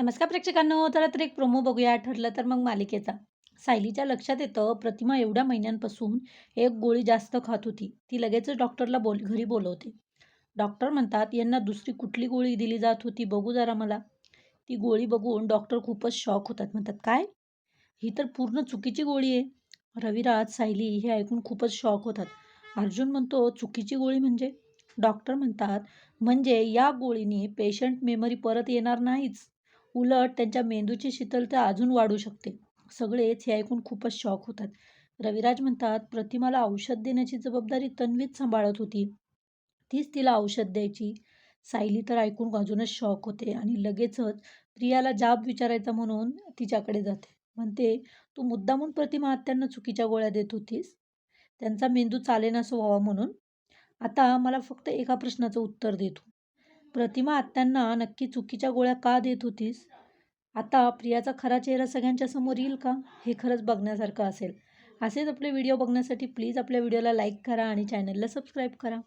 नमस्कार प्रेक्षकांनो चला तर एक प्रोमो बघूया ठरलं तर मग मालिकेचा. सायलीच्या लक्षात येतं प्रतिमा एवढ्या महिन्यांपासून एक गोळी जास्त खात होती. ती लगेचच डॉक्टरला बोल घरी बोलवते. डॉक्टर म्हणतात यांना दुसरी कुठली गोळी दिली जात होती बघू जरा मला. ती गोळी बघून डॉक्टर खूपच शॉक होतात. म्हणतात काय? ही तर पूर्ण चुकीची गोळी आहे. रविराज सायली हे ऐकून खूपच शॉक होतात. अर्जुन म्हणतो चुकीची गोळी म्हणजे? डॉक्टर म्हणतात म्हणजे या गोळीने पेशंट मेमरी परत येणार नाहीच. उलट त्यांच्या मेंदूची शीतलता अजून वाढू शकते. सगळेच हे ऐकून खूपच शॉक होतात. रविराज म्हणतात प्रतिमाला औषध देण्याची जबाबदारी तन्वीच सांभाळत होती. तीच तिला औषध द्यायची. सायली तर ऐकून अजूनच शॉक होते आणि लगेचच प्रियाला जाब विचारायचा म्हणून तिच्याकडे जाते. म्हणते तू मुद्दामून प्रतिमा आत्यांना चुकीच्या गोळ्या देत होतीस? त्यांचा मेंदू चालेनासो व्हावा म्हणून? आता मला फक्त एका प्रश्नाचं उत्तर देतो प्रतिमा आत्यांना नक्की चुकीच्या गोळ्या का देत होतीस? आता प्रियाचा खरा चेहरा सगळ्यांच्या समोर येईल का? हे खरंच बघण्यासारखं असेल. असेच आपले व्हिडिओ बघण्यासाठी प्लीज आपल्या व्हिडिओला लाईक करा आणि चॅनलला सबस्क्राईब करा.